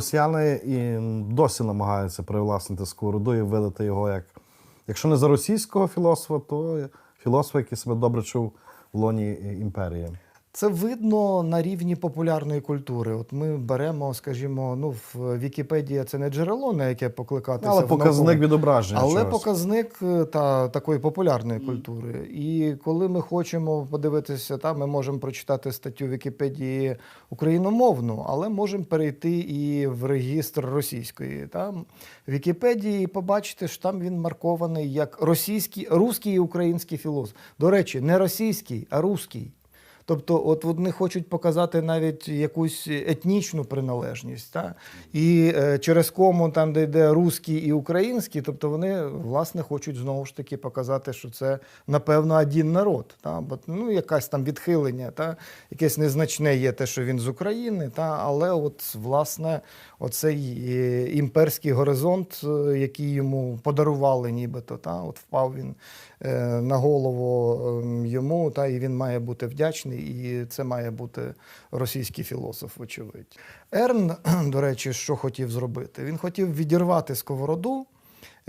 Росіяни і досі намагаються привласнити сковороду і видати його як, якщо не за російського філософа, то філософа, який себе добре чув в лоні імперії. Це видно на рівні популярної культури. От ми беремо, скажімо, ну в Вікіпедія це не джерело, на яке покликатися. Але в показник відображення. Але чогось. показник е, та такої популярної культури. І коли ми хочемо подивитися, та ми можемо прочитати статтю Вікіпедії україномовну, але можемо перейти і в регістр російської там Вікіпедії і побачити, що там він маркований як російський, русський і український філософ. До речі, не російський, а русський. Тобто, от вони хочуть показати навіть якусь етнічну приналежність, та? і е, через кому там, де йде русський і український, тобто вони власне хочуть знову ж таки показати, що це напевно один народ. Та? Бо ну, якась там відхилення, та? якесь незначне є те, що він з України, та? але от власне оцей е, імперський горизонт, е, який йому подарували, нібито, та? от впав він е, на голову ем, йому, та? і він має бути вдячний, і це має бути російський філософ, вочевидь. Ерн, до речі, що хотів зробити? Він хотів відірвати сковороду.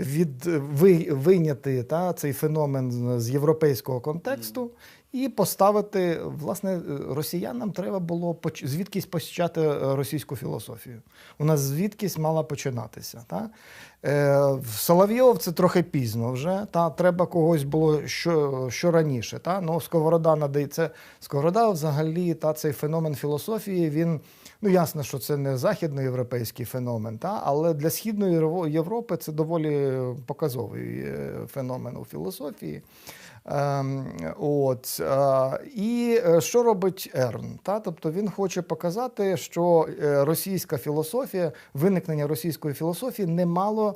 Від ви, вийняти та, цей феномен з європейського контексту і поставити, власне, росіянам треба було поч- звідкись почати е, російську філософію. У нас звідкись мала починатися. Та? Е, в Соловйов це трохи пізно вже. Та? Треба когось було що, що раніше. Та? Ну, Сковорода надається. Сковорода взагалі та, цей феномен філософії, він. Ну, ясно, що це не західноєвропейський феномен, та? але для Східної Європи це доволі показовий е, феномен у філософії. Ем, от, е, і е, що робить Ерн? Та? Тобто він хоче показати, що російська філософія, виникнення російської філософії не мало,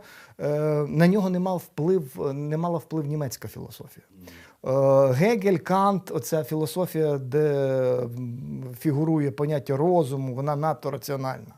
на нього не мав вплив, не мала вплив німецька філософія. Гегель, Кант, оця філософія, де фігурує поняття розуму, вона надто раціональна.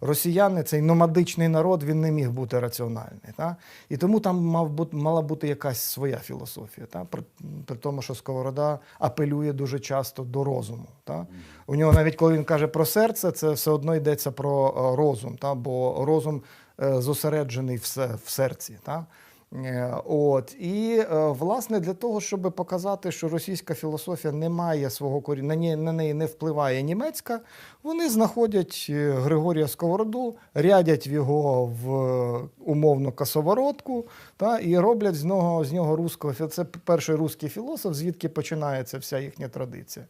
Росіяни, цей номадичний народ, він не міг бути раціональний. Та? І тому там мав бути, мала бути якась своя філософія. Та? При, при тому, що Сковорода апелює дуже часто до розуму. Та? У нього навіть коли він каже про серце, це все одно йдеться про е, розум, та? бо розум е, зосереджений в, в серці. Та? Е, От і е, власне для того, щоб показати, що російська філософія не має свого коріння, на на неї не впливає німецька, вони знаходять е, Григорія Сковороду, рядять його в умовно косоворотку, та і роблять з нього з нього руського Це перший руський філософ, звідки починається вся їхня традиція.